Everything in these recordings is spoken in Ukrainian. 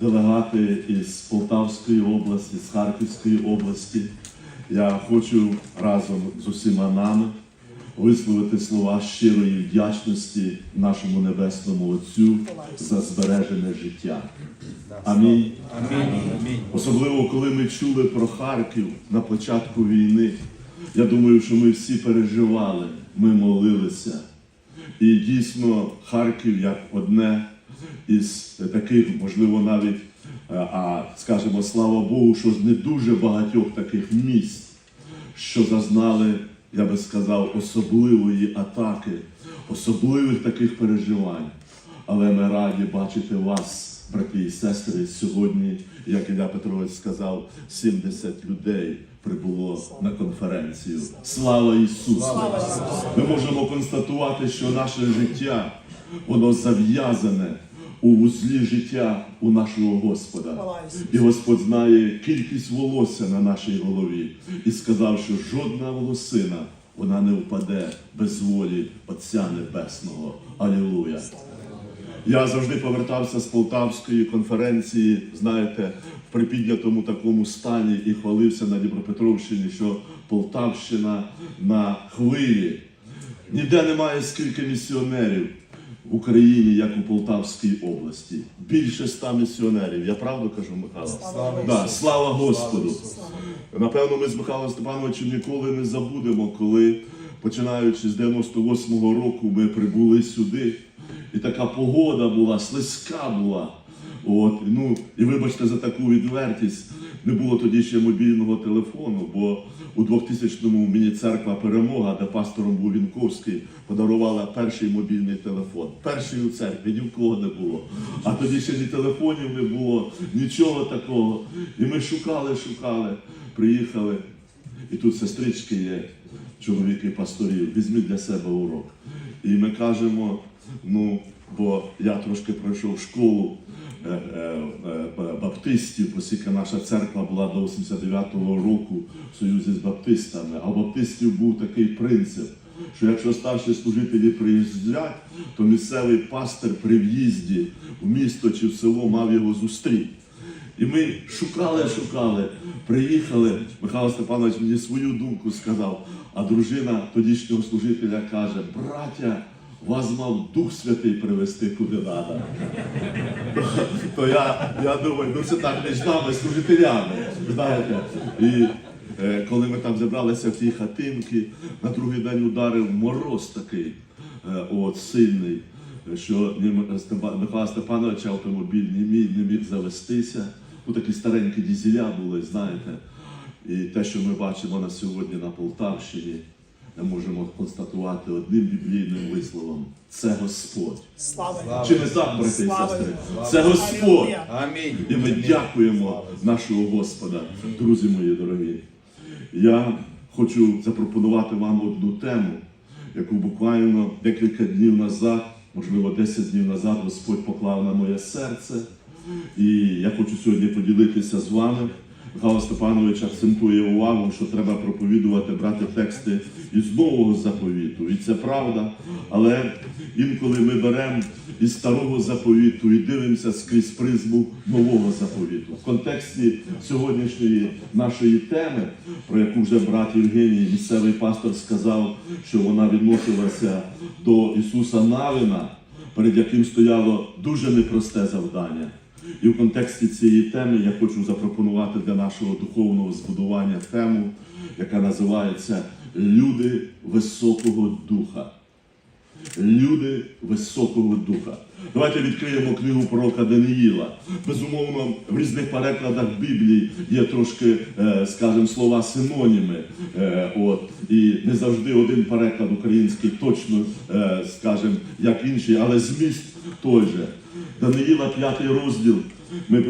делегати із Полтавської області, з Харківської області. Я хочу разом з усіма нами висловити слова щирої вдячності нашому небесному Отцю за збережене життя. Амінь. Особливо, коли ми чули про Харків на початку війни. Я думаю, що ми всі переживали, ми молилися. І дійсно Харків як одне із таких, можливо, навіть, е, а скажімо, слава Богу, що з не дуже багатьох таких місць, що зазнали, я би сказав, особливої атаки, особливих таких переживань. Але ми раді бачити вас, брати і сестри, сьогодні, як Ілля Петрович сказав, 70 людей прибуло на конференцію. Слава Ісусу! Ми можемо констатувати, що наше життя, воно зав'язане у вузлі життя у нашого Господа. І Господь знає кількість волосся на нашій голові і сказав, що жодна волосина вона не впаде без волі Отця Небесного. Алілуя! Я завжди повертався з Полтавської конференції, знаєте, в припіднятому такому стані і хвалився на Дніпропетровщині, що Полтавщина на хвилі. Ніде немає скільки місіонерів в Україні, як у Полтавській області. Більше ста місіонерів. Я правду кажу, Михайло? Слава Да, слава Господу! Напевно, ми з Михайлом Степановичем ніколи не забудемо, коли, починаючи з 98-го року, ми прибули сюди, і така погода була, слизька була. От, ну, і вибачте за таку відвертість, не було тоді ще мобільного телефону, бо у 2000-му мені церква Перемога, де пастором був Вінковський, подарувала перший мобільний телефон. Перший у церкві, ні в кого не було. А тоді ще ні телефонів не було, нічого такого. І ми шукали, шукали, приїхали. І тут сестрички є, чоловіки пасторів, візьміть для себе урок. І ми кажемо, ну, бо я трошки пройшов школу е, е, е, баптистів, оскільки наша церква була до 89-го року в союзі з баптистами. А у баптистів був такий принцип, що якщо старші служителі приїздять, то місцевий пастир при в'їзді в місто чи в село мав його зустріти. І ми шукали, шукали, приїхали. Михайло Степанович мені свою думку сказав, а дружина тодішнього служителя каже: браття, вас мав Дух Святий привезти куди треба. То я, я думаю, ну це так між нами, служителями. Знаєте. І е, коли ми там зібралися в ті хатинки, на другий день ударив мороз такий, е, от, сильний, що Михайла Степановича автомобіль не міг, не міг завестися. Ну, такі старенькі дізеля були, знаєте. І те, що ми бачимо на сьогодні на Полтавщині, ми можемо констатувати одним біблійним висловом: це Господь. Слава Чи не так, брати і сестри? Це Господь. Амінь. І ми дякуємо нашого Господа, друзі мої дорогі. Я хочу запропонувати вам одну тему, яку буквально декілька днів назад, можливо, 10 днів назад, Господь поклав на моє серце. І я хочу сьогодні поділитися з вами. Михайло Степанович акцентує увагу, що треба проповідувати, брати тексти із нового заповіту. І це правда. Але інколи ми беремо із старого заповіту і дивимося скрізь призму нового заповіту. В контексті сьогоднішньої нашої теми, про яку вже брат Євгеній, місцевий пастор, сказав, що вона відносилася до Ісуса Навина, перед яким стояло дуже непросте завдання. І в контексті цієї теми я хочу запропонувати для нашого духовного збудування тему, яка називається Люди високого духа. Люди високого духа. Давайте відкриємо книгу пророка Даниїла. Безумовно, в різних перекладах Біблії є трошки, е, скажімо, слова синоніми. Е, От, і не завжди один переклад український точно, е, скажімо, як інший, але зміст той же. Даниїла, п'ятий розділ. Ми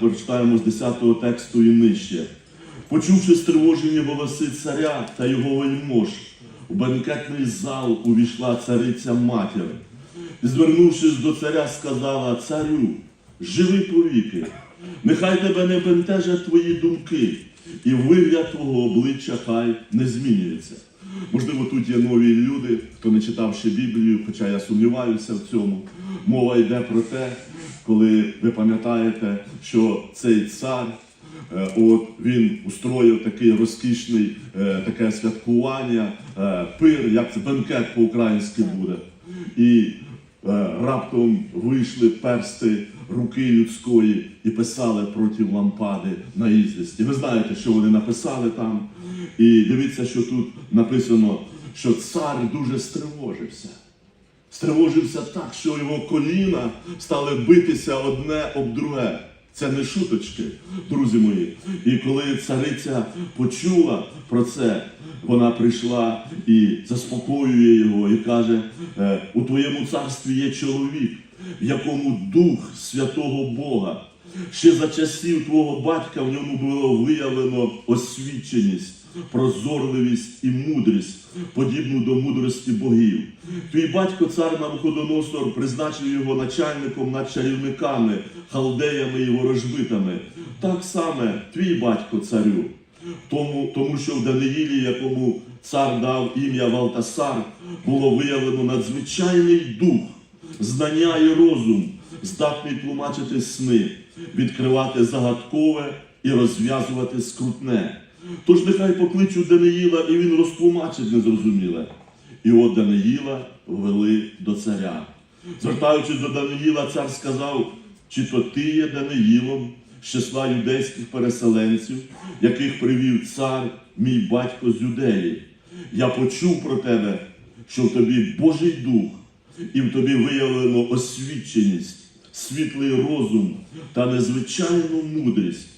прочитаємо з 10-го тексту і нижче. Почувши стривожені голоси царя та його вельмож, у бенкетний зал увійшла цариця матір. Звернувшись до царя, сказала царю, живи повіки, нехай тебе не бентежать твої думки, і вигляд твого обличчя хай не змінюється. Можливо, тут є нові люди, хто не читав ще Біблію, хоча я сумніваюся в цьому. Мова йде про те, коли ви пам'ятаєте, що цей цар, от він устроїв такий розкішний е, таке святкування, е, пир, як це бенкет по-українськи буде. І е, раптом вийшли персти руки людської і писали проти лампади на ізлісті. Ви знаєте, що вони написали там. І дивіться, що тут написано, що цар дуже стривожився. Стривожився так, що його коліна стали битися одне об друге. Це не шуточки, друзі мої. І коли цариця почула про це, вона прийшла і заспокоює його і каже: «Е, у твоєму царстві є чоловік, в якому дух святого Бога. Ще за часів твого батька в ньому було виявлено освіченість, прозорливість і мудрість, подібну до мудрості богів. Твій батько, цар Навуходоносор, призначив його начальником над чарівниками, халдеями і ворожбитами. Так саме твій батько царю. Тому, тому що в Даниїлі, якому цар дав ім'я Валтасар, було виявлено надзвичайний дух, знання і розум, здатний тлумачити сни, відкривати загадкове і розв'язувати скрутне. Тож нехай покличуть Даниїла, і він розтлумачить незрозуміле. І от Даниїла ввели до царя. Звертаючись до Даниїла, цар сказав, чи то ти є Даниїлом з числа юдейських переселенців, яких привів цар, мій батько з юдеї. Я почув про тебе, що в тобі Божий дух, і в тобі виявлено освіченість, світлий розум та незвичайну мудрість.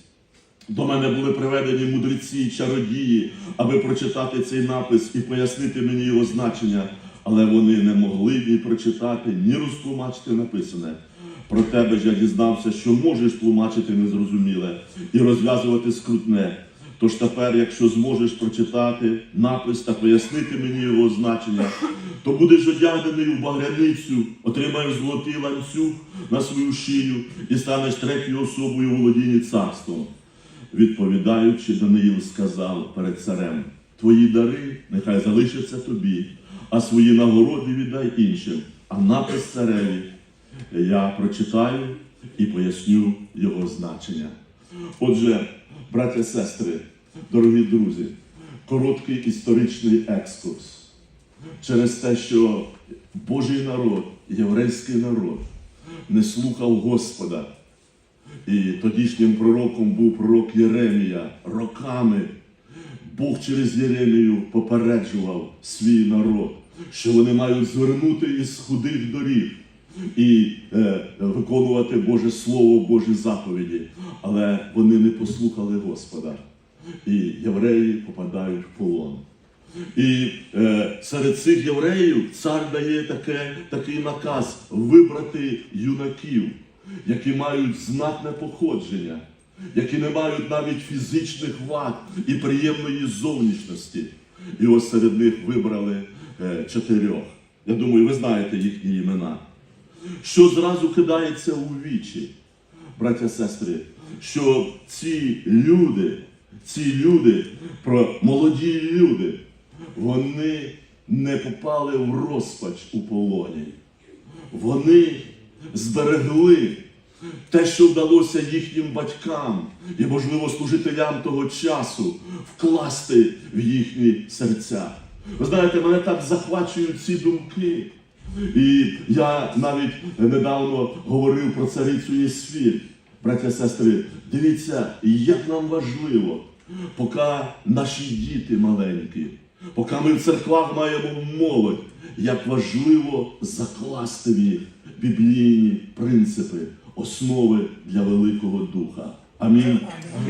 До мене були приведені мудреці і чародії, аби прочитати цей напис і пояснити мені його значення, але вони не могли ні прочитати, ні розтлумачити написане. Про тебе ж я дізнався, що можеш тлумачити незрозуміле і розв'язувати скрутне. Тож тепер, якщо зможеш прочитати напис та пояснити мені його значення, то будеш одягнений у багряницю, отримаєш золотий ланцюг на свою шию і станеш третьою особою у володінні царством. Відповідаючи, Даниїл сказав перед царем: Твої дари нехай залишаться тобі, а свої нагороди віддай іншим. А напис цареві я прочитаю і поясню його значення. Отже, браття сестри, дорогі друзі, короткий історичний екскурс через те, що Божий народ, єврейський народ не слухав Господа. І тодішнім пророком був пророк Єремія. Роками Бог через Єремію попереджував свій народ, що вони мають звернути із худих доріг і е, виконувати Боже Слово, Божі заповіді. Але вони не послухали Господа. І євреї попадають в полон. І е, серед цих євреїв цар дає таке, такий наказ вибрати юнаків, які мають знатне походження, які не мають навіть фізичних вад і приємної зовнішності. І ось серед них вибрали е, чотирьох. Я думаю, ви знаєте їхні імена. Що зразу кидається у вічі, браття сестри, що ці люди, ці люди, молоді люди, вони не попали в розпач у полоні. Вони зберегли те, що вдалося їхнім батькам і, можливо, служителям того часу вкласти в їхні серця. Ви знаєте, мене так захвачують ці думки. І я навіть недавно говорив про царицю Єсфір. Браття сестри, дивіться, як нам важливо, поки наші діти маленькі, поки ми в церквах маємо молодь, як важливо закласти в їх біблійні принципи, основи для Великого Духа. Амінь.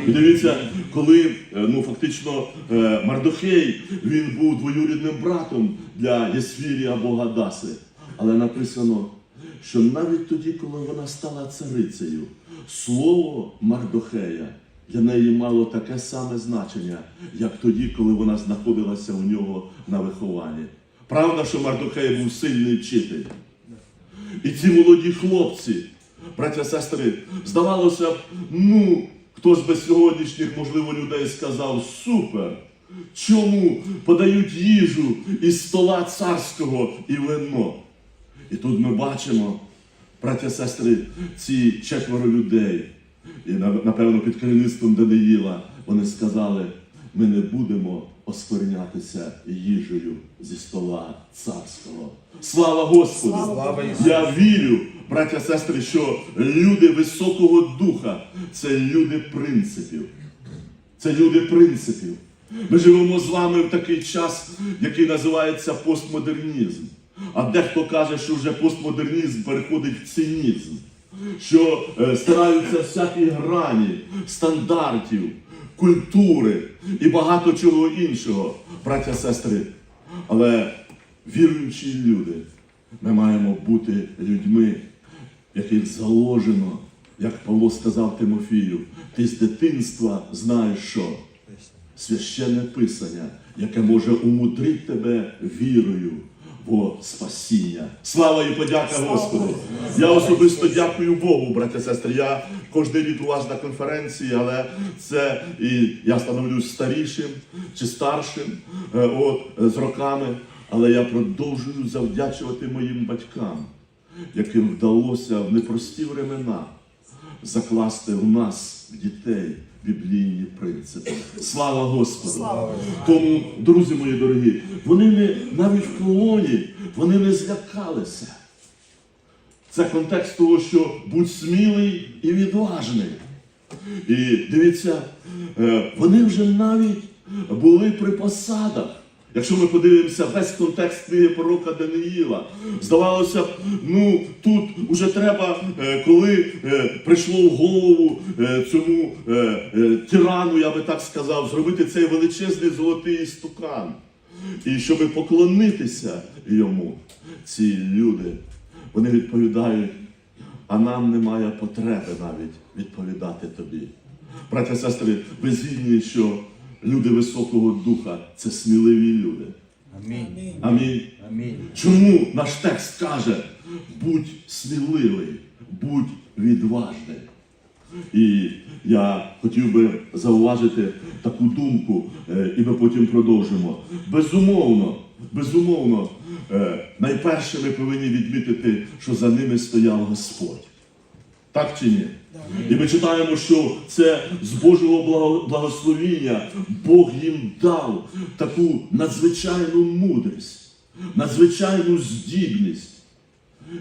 І дивіться, коли е, ну фактично е, Мардохей він був двоюрідним братом для Єсфірі або Гадаси. Але написано, що навіть тоді, коли вона стала царицею, слово Мардохея для неї мало таке саме значення, як тоді, коли вона знаходилася у нього на вихованні. Правда, що Мардохей був сильний вчитель. І ці молоді хлопці, браття сестри, здавалося б, ну, хтось би сьогоднішніх, можливо, людей сказав супер. Чому подають їжу із стола царського і вино? І тут ми бачимо, браття, сестри, ці четверо людей, і напевно під керівництвом Даниїла, вони сказали, ми не будемо осквернятися їжею зі стола царського. Слава Господу! Слава Я вірю, браття, сестри, що люди високого духа це люди принципів. Це люди принципів. Ми живемо з вами в такий час, який називається постмодернізм. А дехто каже, що вже постмодернізм переходить в цинізм, що е, стараються всякі грані, стандартів, культури і багато чого іншого, браття, сестри. Але віруючі люди, ми маємо бути людьми, яких заложено, як Павло сказав Тимофію, ти з дитинства знаєш що? Священне Писання, яке може умудрити тебе вірою во спасіння. Слава і подяка Господу! Я особисто дякую Богу, браття сестри. Я кожен рік у вас на конференції, але це і я становлюсь старішим чи старшим е, от, е, з роками. Але я продовжую завдячувати моїм батькам, яким вдалося в непрості времена закласти в нас, в дітей, біблійні принципи. Слава Господу! Тому, друзі мої дорогі, вони не навіть в колоні, вони не злякалися. Це контекст того, що будь смілий і відважний. І дивіться, е, вони вже навіть були при посадах. Якщо ми подивимося весь контекст книги пророка Даниїла, здавалося б, ну тут уже треба, е, коли е, прийшло в голову цьому тирану, я би так сказав, зробити цей величезний золотий стукан. І щоб поклонитися йому, ці люди, вони відповідають, а нам немає потреби навіть відповідати тобі. Браття, сестри, ви згідні, що люди високого духа це сміливі люди. Амінь. Амінь. Амінь. Чому наш текст каже, будь сміливий, будь відважний. І я хотів би зауважити таку думку, е, і ми потім продовжимо. Безумовно, безумовно, е, найперше ми повинні відмітити, що за ними стояв Господь. Так чи ні? І ми читаємо, що це з Божого благословіння Бог їм дав таку надзвичайну мудрість, надзвичайну здібність.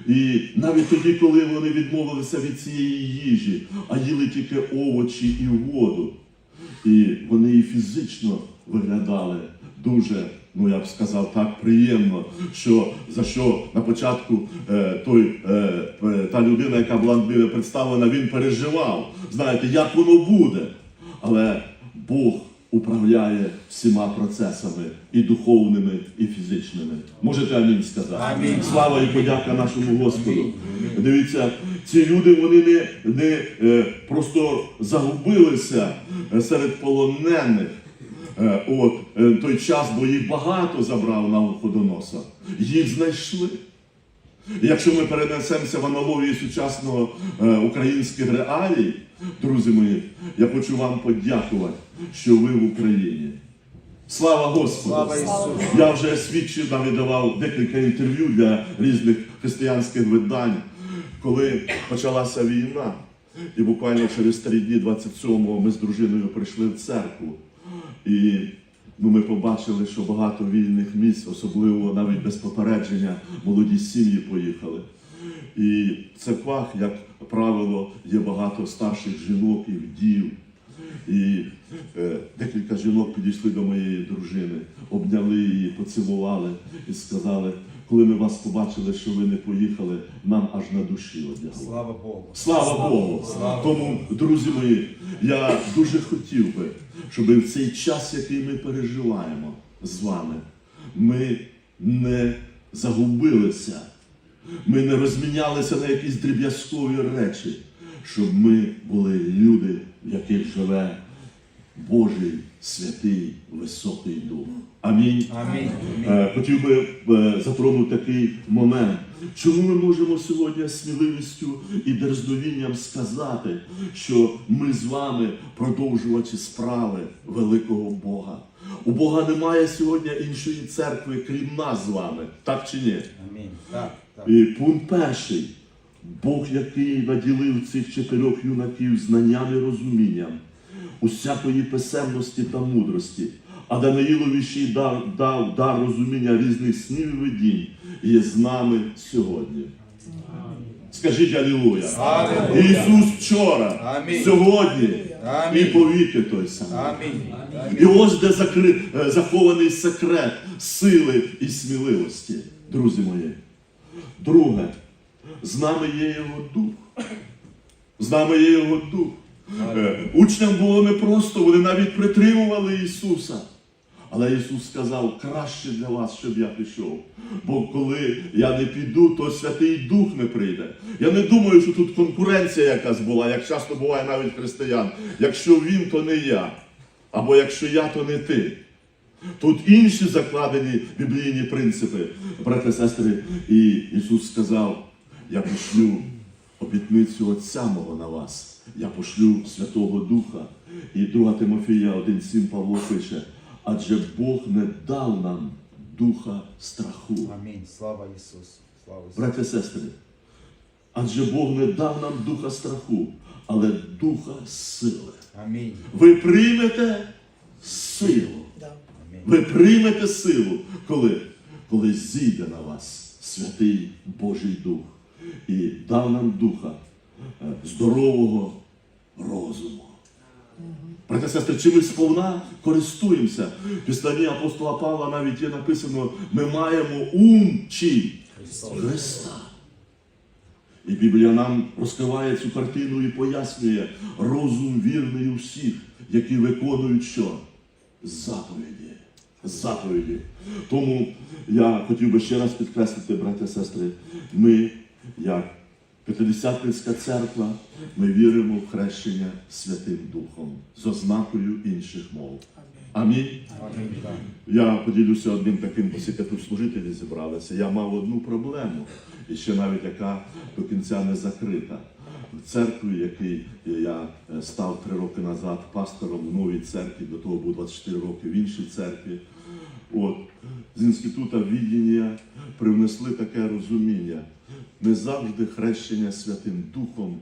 І навіть тоді, коли вони відмовилися від цієї їжі, а їли тільки овочі і воду, і вони і фізично виглядали дуже, ну я б сказав так, приємно, що за що на початку е, той, е, е, та людина, яка була представлена, він переживав. Знаєте, як воно буде. Але Бог управляє всіма процесами і духовними, і фізичними. Можете амінь сказати? Амінь. Слава і подяка нашому Господу. Дивіться, ці люди вони не, не е, просто загубилися е, серед полонених. Е, от е, той час, бо їх багато забрав на Ходоноса. Їх знайшли. Якщо ми перенесемося в аналогії сучасного е, українських реалій, друзі мої, я хочу вам подякувати, що ви в Україні. Слава Господу! Слава Ісусу! Я вже свідчив, навіть давав декілька інтерв'ю для різних християнських видань, коли почалася війна. І буквально через три дні, 27-го, ми з дружиною прийшли в церкву. І ну, ми побачили, що багато вільних місць, особливо навіть без попередження, молоді сім'ї поїхали. І в церквах, як правило, є багато старших жінок і вдів. І е, декілька жінок підійшли до моєї дружини, обняли її, поцілували і сказали, коли ми вас побачили, що ви не поїхали, нам аж на душі одягло. Слава Богу. Слава Богу! Слава Тому, друзі мої, я дуже хотів би, щоб в цей час, який ми переживаємо з вами, ми не загубилися, ми не розмінялися на якісь дріб'язкові речі, щоб ми були люди, в яких живе Божий святий високий дух. Амінь. Амінь. Е, Хотів би е, затронути такий момент. Чому ми можемо сьогодні сміливістю і дерзновінням сказати, що ми з вами продовжувачі справи великого Бога? У Бога немає сьогодні іншої церкви, крім нас з вами, так чи ні? Амінь. Так, так. І пункт перший. Бог, який наділив цих чотирьох юнаків знанням і розумінням, усякої писемності та мудрості, а Даниїлові ще й дав, дав дар розуміння різних снів і видінь, і є з нами сьогодні. Скажіть Алілуя. Ісус вчора, Амінь. сьогодні і Амінь. повіки той самий. Амінь. І ось де закри... е, захований секрет сили і сміливості, друзі мої. Друге, з нами є його дух. З нами є його дух. Е, Учням було непросто, вони навіть притримували Ісуса. Але Ісус сказав, краще для вас, щоб я пішов. Бо коли я не піду, то Святий Дух не прийде. Я не думаю, що тут конкуренція якась була, як часто буває навіть християн. Якщо він, то не я. Або якщо я, то не ти. Тут інші закладені біблійні принципи, брати сестри. І Ісус сказав: Я пошлю обітницю Отця мого на вас, я пошлю Святого Духа. І 2 Тимофія 1,7 Павло пише, адже Бог не дав нам духа страху. Амінь. Слава Ісусу. Слава Ісусу. Брати і сестри, адже Бог не дав нам духа страху, але духа сили. Амінь. Ви приймете силу. Амінь. Ви приймете силу, коли, коли зійде на вас святий Божий Дух і дав нам духа здорового розуму. Брати сестри, чи ми сповна користуємося? В післанні апостола Павла навіть є написано, ми маємо ум чи Христа. І Біблія нам розкриває цю картину і пояснює розум вірний у всіх, які виконують що? Заповіді. Заповіді. Тому я хотів би ще раз підкреслити, браття сестри, ми, як П'ятидесятницька церква, ми віримо в хрещення Святим Духом з ознакою інших мов. Амінь. Амінь. Я поділюся одним таким, оскільки тут служителі зібралися. Я мав одну проблему, і ще навіть яка до кінця не закрита. В церкві, який я е, став три роки назад пастором в новій церкві, до того був 24 роки в іншій церкві. От, з інституту віддіння привнесли таке розуміння. Не завжди хрещення Святим Духом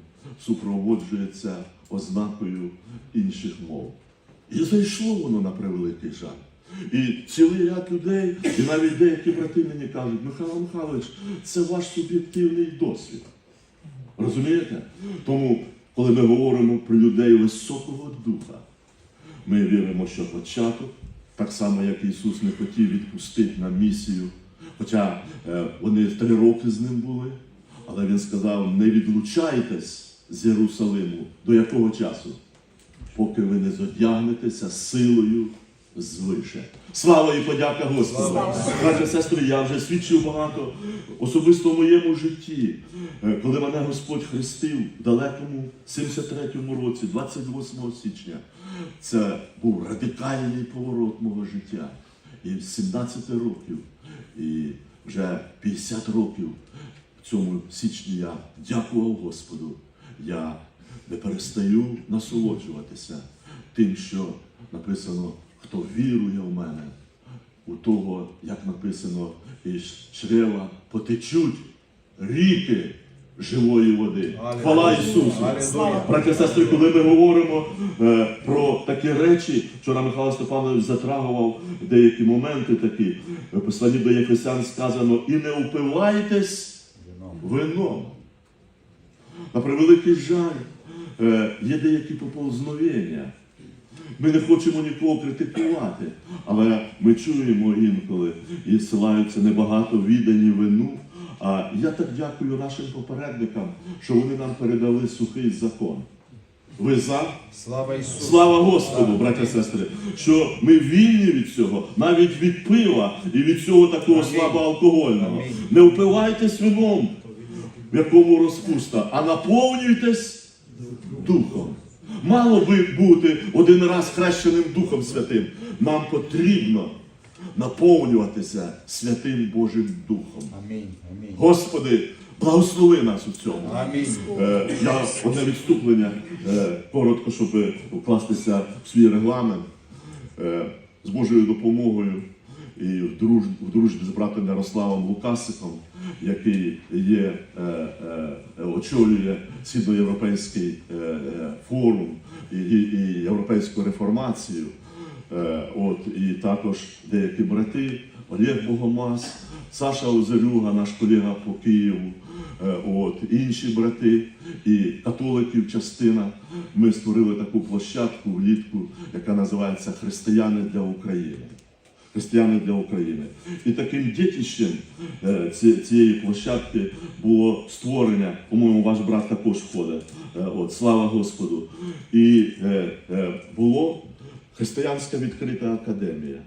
супроводжується ознакою інших мов. І зайшло воно на превеликий жаль. І цілий ряд людей, і навіть деякі брати мені кажуть, Михайло Михайлович, це ваш суб'єктивний досвід. Розумієте? Тому, коли ми говоримо про людей високого духа, ми віримо, що початок, так само як Ісус не хотів відпустити на місію, хоча е, вони три роки з ним були, але Він сказав: не відлучайтесь з Єрусалиму до якого часу? Поки ви не зодягнетеся силою звише. Слава і подяка Господу! Браття сестри, я вже свідчив багато особисто в моєму житті, Е, коли мене Господь хрестив в далекому 73-му році, 28 січня. Це був радикальний поворот мого життя. І з 17 років, і вже 50 років в цьому січні я дякував Господу. Я не перестаю насолоджуватися тим, що написано, хто вірує в мене, у того, як написано, із чрева потечуть ріки живої води. Хвала Ісусу! Браття сестри, коли ми говоримо е, про такі речі, вчора Михайло Степанович затрагував деякі моменти такі. В посланні до Єфесян сказано, і не упивайтесь Вином. На превеликий жаль, е, є деякі поповзновення. Ми не хочемо нікого критикувати, але ми чуємо інколи і ссилаються небагато віддані вину. А я так дякую нашим попередникам, що вони нам передали сухий закон. Ви за? Слава Ісусу. Слава Господу, браття і сестри, що ми вільні від цього, навіть від пива і від цього такого Амінь. слабоалкогольного. Амінь. Не впивайтесь вином, в якому розпуста, а наповнюйтесь духом. Мало би бути один раз хрещеним Духом Святим. Нам потрібно наповнюватися Святим Божим Духом. Амінь. Амінь. Господи, благослови нас у цьому. Амінь. Е, Я одне відступлення е, коротко, щоб вкластися в свій регламент Е, з Божою допомогою. І в, друж, в дружбі з братом Ярославом Лукасиком, який є, е, е, очолює Східноєвропейський е, е, форум і, і, і європейську реформацію. Е, от, і також деякі брати, Олег Богомаз, Саша Озерюга, наш колега по Києву, е, от, інші брати і католиків частина. Ми створили таку площадку влітку, яка називається Християни для України. Християни для України. І таким дітищем е, ці- цієї площадки було створення, по-моєму, ваш брат також входить. Е, От, слава Господу. І е, було Християнська відкрита академія.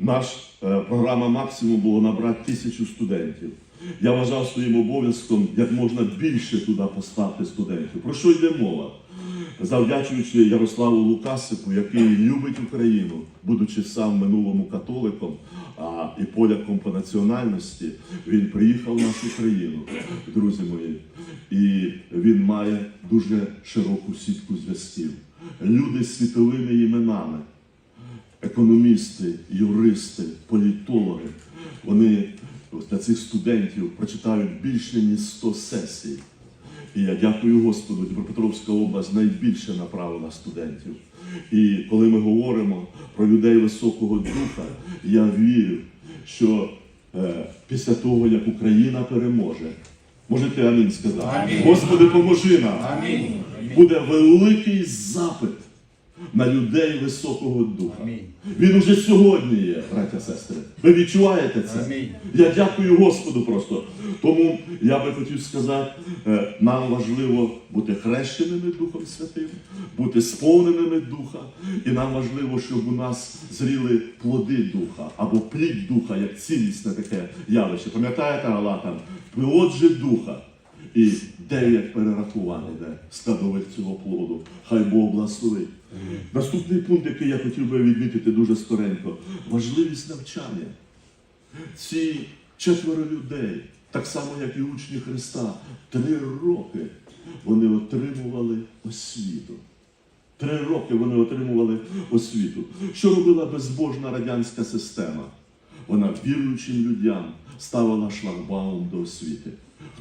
Наш е, програма максимум було набрати тисячу студентів. Я вважав своїм обов'язком як можна більше туди поставити студентів. Про що йде мова? Завдячуючи Ярославу Лукасику, який любить Україну, будучи сам минулому католиком, а і поляком по національності, він приїхав в нашу країну, друзі мої, і він має дуже широку сітку зв'язків. Люди з світовими іменами економісти, юристи, політологи, вони для цих студентів прочитають більше ніж 100 сесій. І я дякую Господу, Дніпропетровська область найбільше направила студентів. І коли ми говоримо про людей високого духа, я вірю, що е, після того, як Україна переможе, можете амінь сказати. Амінь. Господи, поможи нам Амінь. буде великий запит на людей високого духа. Амінь. Він уже сьогодні є, браття сестри. Ви відчуваєте це? Амінь. Я дякую Господу просто. Тому я би хотів сказати, е, нам важливо бути хрещеними Духом Святим, бути сповненими Духа, і нам важливо, щоб у нас зріли плоди Духа або плід Духа, як цілісне таке явище. Пам'ятаєте, Галатам? Плод же Духа. І дев'ять перерахувань йде складових цього плоду. Хай Бог благословить. Наступний пункт, який я хотів би відмітити дуже скоренько, важливість навчання. Ці четверо людей, так само як і учні Христа, три роки вони отримували освіту. Три роки вони отримували освіту. Що робила безбожна радянська система? Вона віруючим людям ставила шлагбаум до освіти.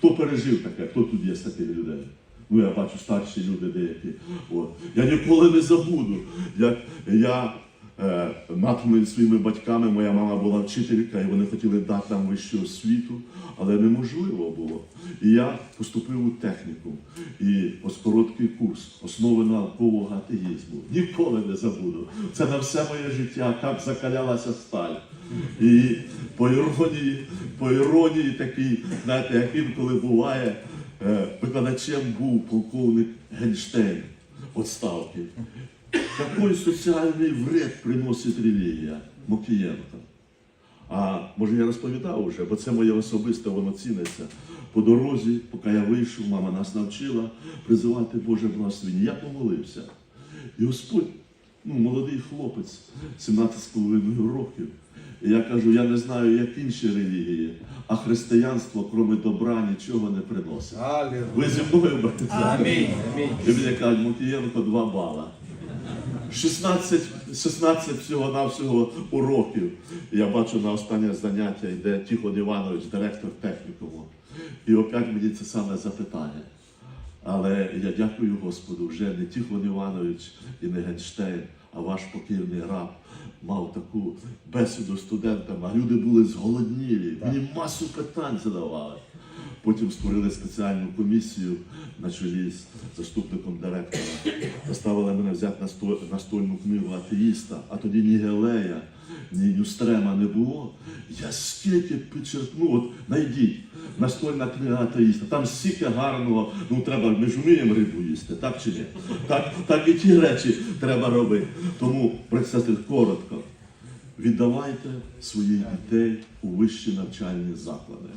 Хто пережив таке? Хто тут є з таких людей? Ну, я бачу старші люди деякі. От. Я ніколи не забуду, як я е, над своїми батьками, моя мама була вчителька, і вони хотіли дати нам вищу освіту, але неможливо було. І я поступив у технікум. І ось короткий курс основи наукового атеїзму. Ніколи не забуду. Це на все моє життя, як закалялася сталь. І по іронії, по іронії такий, знаєте, як інколи буває, е, викладачем був полковник Генштейн відставки. Какой соціальний вред приносить релігія Мокієнко? А може я розповідав вже, бо це моє особисте, воно ціниться. По дорозі, поки я вийшов, мама нас навчила призивати Боже благословення. Я помолився. І Господь, ну, молодий хлопець, 17,5 років. І я кажу, я не знаю, як інші релігії, а християнство, крім добра, нічого не приносить. Ви зі мною брати? Амінь. І мені кажуть, Мокієнко 2 бала. 16, 16 всього-навсього уроків. Я бачу на останнє заняття йде Тихон Іванович, директор технікуму. І опять мені це саме запитання. Але я дякую Господу, вже не Тихон Іванович і не Генштейн, а ваш покірний раб мав таку бесіду з студентами, а люди були зголоднілі, мені масу питань задавали. Потім створили спеціальну комісію на чолі з заступником директора. Заставили мене взяти насто- настольну книгу атеїста, а тоді ні Гелея, ні Нюстрема не було. Я скільки підчеркнув, от знайдіть настольна книга атеїста. Там стільки гарного, ну треба, ми ж вміємо рибу їсти, так чи ні? Так, так і ті речі треба робити. Тому, представте, коротко, віддавайте своїх дітей у вищі навчальні заклади.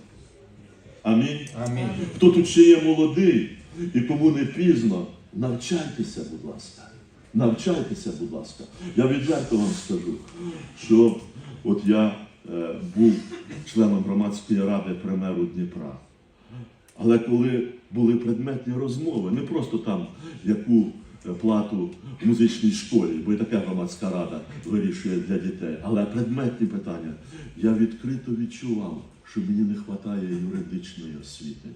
Амінь. Амінь. Хто тут ще є молодий і кому не пізно, навчайтеся, будь ласка. Навчайтеся, будь ласка. Я відверто вам скажу, що от я е, був членом громадської ради при меру Дніпра. Але коли були предметні розмови, не просто там яку е, плату в музичній школі, бо і така громадська рада вирішує для дітей. Але предметні питання я відкрито відчував, що мені не вистачає юридичної освіти,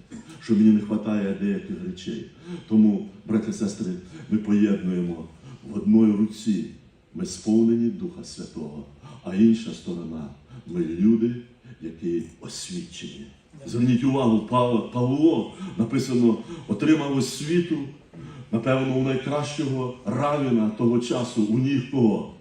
що мені не вистачає деяких речей. Тому, брати і сестри, ми поєднуємо в одній руці. Ми сповнені Духа Святого, а інша сторона ми люди, які освічені. Зверніть увагу, Павло, написано, отримав освіту, напевно, у найкращого равіна того часу, у ніг кого?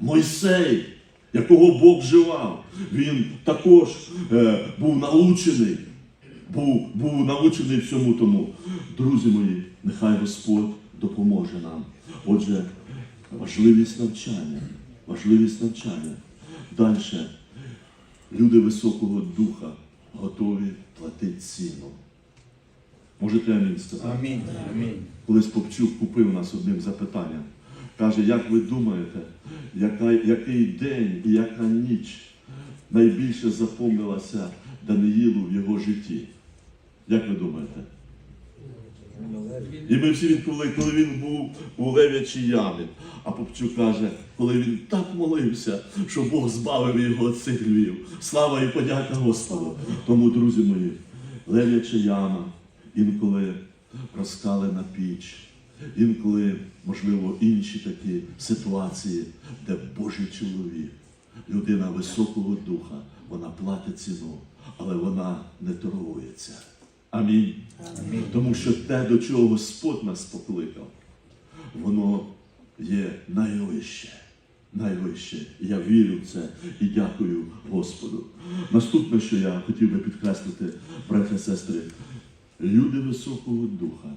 Мойсей, якого Бог живав, він також е, був научений, був, був научений всьому тому. Друзі мої, нехай Господь допоможе нам. Отже, важливість навчання, важливість навчання. Далі. Люди високого духа готові платити ціну. Можете амінь сказати? Амінь. Амінь. Колись Попчук купив нас одним запитанням. Каже, як ви думаєте, яка, який день і яка ніч найбільше запомнилася Даниїлу в його житті? Як ви думаєте? І ми всі відповіли, коли він був у лев'ячій ямі. А Попчук каже, коли він так молився, що Бог збавив його цих львів. Слава і подяка Господу. Тому, друзі мої, лев'яча яма, інколи розкалена піч, інколи, можливо, інші такі ситуації, де Божий чоловік, людина високого духа, вона платить ціну, але вона не торгується. Амінь. Тому що те, до чого Господь нас покликав, воно є найвище. Найвище. Я вірю в це і дякую Господу. Наступне, що я хотів би підкреслити, браття і сестри, люди високого духа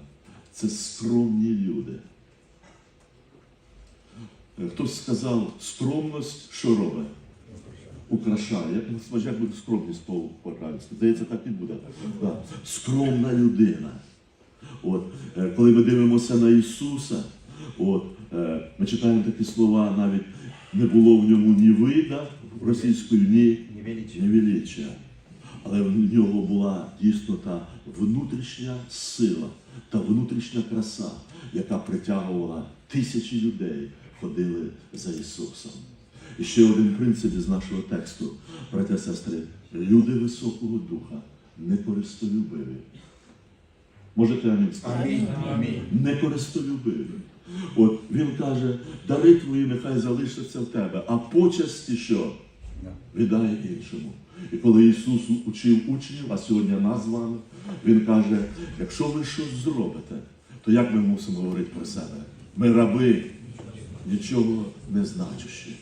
це скромні люди. Хтось сказав, скромність що робить? Украшає. Як, ну, як буде скромність по по-українськи? Здається, так і буде. Да. Скромна людина. От, е, коли ми дивимося на Ісуса, от, е, ми читаємо такі слова, навіть не було в ньому ні вида російською, ні величия. Але в нього була дійсно та внутрішня сила, та внутрішня краса, яка притягувала тисячі людей, ходили за Ісусом. І ще один принцип із нашого тексту, браття сестри, люди високого духа не користолюбиві. Можете амінь сказати? Амінь. Не користолюбиві. От він каже, дари твої нехай залишаться в тебе, а почесті що? Да. Віддай іншому. І коли Ісус учив учнів, а сьогодні нас з вами, Він каже, якщо ви щось зробите, то як ми мусимо говорити про себе? Ми раби, нічого не значущі.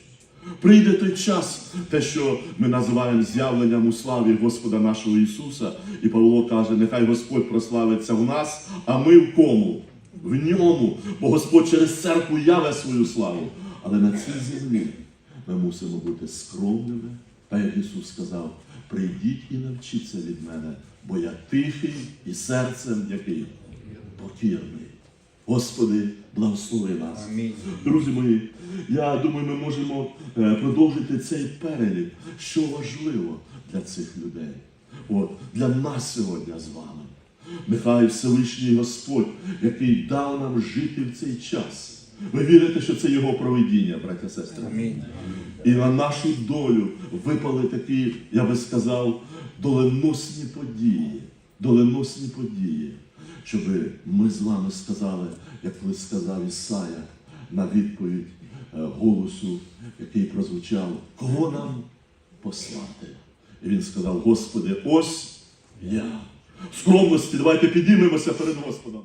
Прийде той час, те, що ми називаємо з'явленням у славі Господа нашого Ісуса, і Павло каже, нехай Господь прославиться в нас, а ми в кому? В ньому, бо Господь через церкву яве свою славу. Але на цій землі ми мусимо бути скромними, та як Ісус сказав, прийдіть і навчіться від мене, бо я тихий і серцем який покірний. Господи, благослови нас. Амінь. Друзі мої, я думаю, ми можемо е, продовжити цей перелік, що важливо для цих людей. От, для нас сьогодні з вами. Нехай Всевишній Господь, який дав нам жити в цей час. Ви вірите, що це його провидіння, браття сестри? Амінь. І на нашу долю випали такі, я би сказав, доленосні події, доленосні події, щоб ми з вами сказали, як ви сказав Ісая на відповідь е, голосу, який прозвучав, кого нам послати? І він сказав, Господи, ось я. Скромності давайте підіймемося перед Господом.